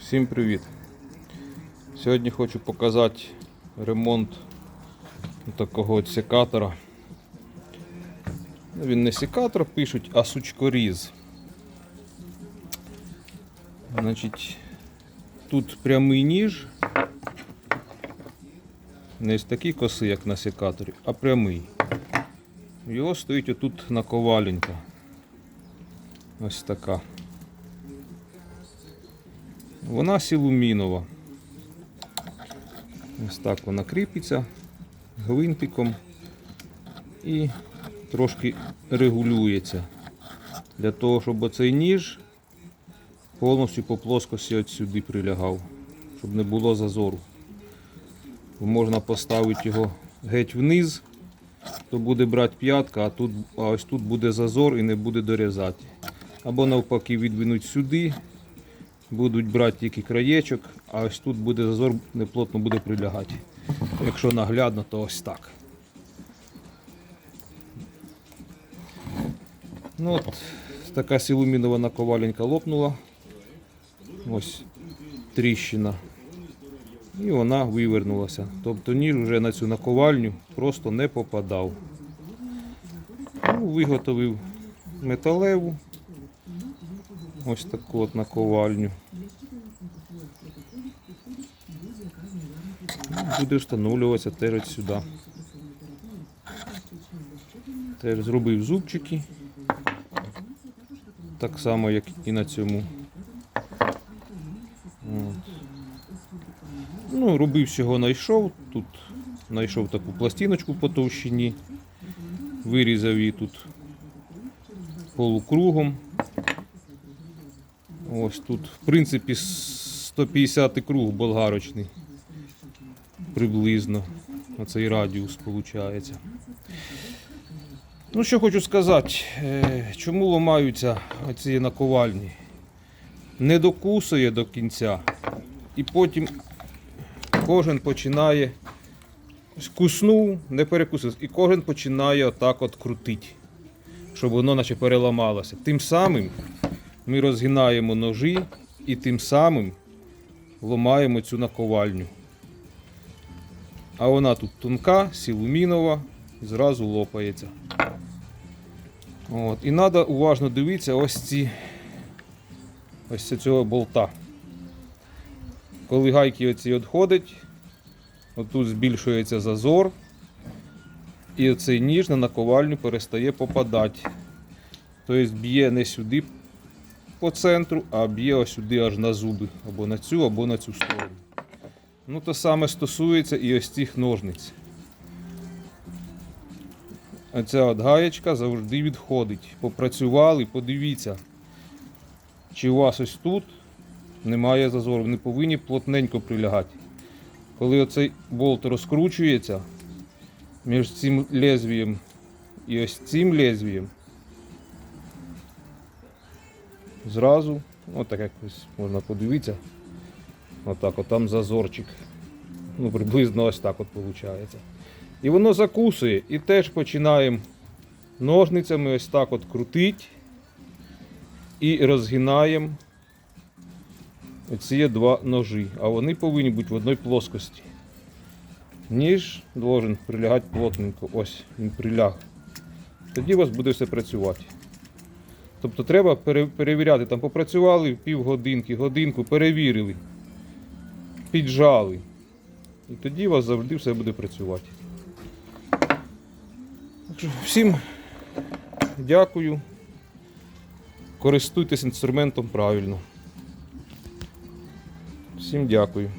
Всім привіт! Сьогодні хочу показати ремонт такого секатора. Ну, Він не секатор пишуть, а сучкоріз. Значить, тут прямий ніж. Не з такі коси, як на секаторі, а прямий. Його стоїть отут наковаленька. Ось така. Вона силумінова. Ось так вона кріпиться гвинтиком і трошки регулюється. Для того, щоб оцей ніж повністю по плоскості от сюди прилягав, щоб не було зазору. Можна поставити його геть вниз, то буде брати п'ятка, а, тут, а ось тут буде зазор і не буде дорізати. Або навпаки відвинуть сюди, будуть брати тільки краєчок, а ось тут буде зазор неплотно буде прилягати. Якщо наглядно, то ось так. Ну от, така силумінова наковаленька лопнула. Ось тріщина. І вона вивернулася. Тобто ніж вже на цю наковальню просто не попадав. Ну, виготовив металеву. Ось таку от наковальню. Буде встановлюватися теж от сюди. Теж зробив зубчики. Так само, як і на цьому. Ну, робив всього знайшов. Тут знайшов таку пластиночку по товщині. Вирізав її тут полукругом. Ось тут, в принципі, 150 круг болгарочний. Приблизно. Оцей радіус виходить. Ну, що хочу сказати, е, чому ламаються оці наковальні? Не докусує до кінця. І потім кожен починає куснув, не перекусив, і кожен починає отак от крутити, щоб воно наче переламалося. Тим самим ми розгинаємо ножі і тим самим ламаємо цю наковальню. А вона тут тонка, силумінова, і зразу лопається. От. І треба уважно дивитися ось ці ось цього болта. Коли гайки оці відходять, отут збільшується зазор, і оцей ніж на наковальню перестає попадати. Тобто б'є не сюди по центру, а б'є ось сюди аж на зуби, або на цю, або на цю сторону. Ну, те саме стосується і ось цих ножниць. Оця от гаєчка завжди відходить. Попрацювали, подивіться, чи у вас ось тут немає зазору. Вони повинні плотненько прилягати. Коли оцей болт розкручується між цим лезвієм і ось цим лезвієм, зразу, отак якось можна подивитися, отак, от там зазорчик. Ну, приблизно ось так от виходить. І воно закусує. І теж починаємо ножницями ось так от крутити і розгинаємо ці два ножі. А вони повинні бути в одній плоскості. Ніж должен прилягати плотненько. Ось він приляг. Тоді у вас буде все працювати. Тобто треба перевіряти, там попрацювали півгодинки, годинку, перевірили, піджали. І тоді у вас завжди все буде працювати. Всім дякую. Користуйтесь інструментом правильно. Всім дякую.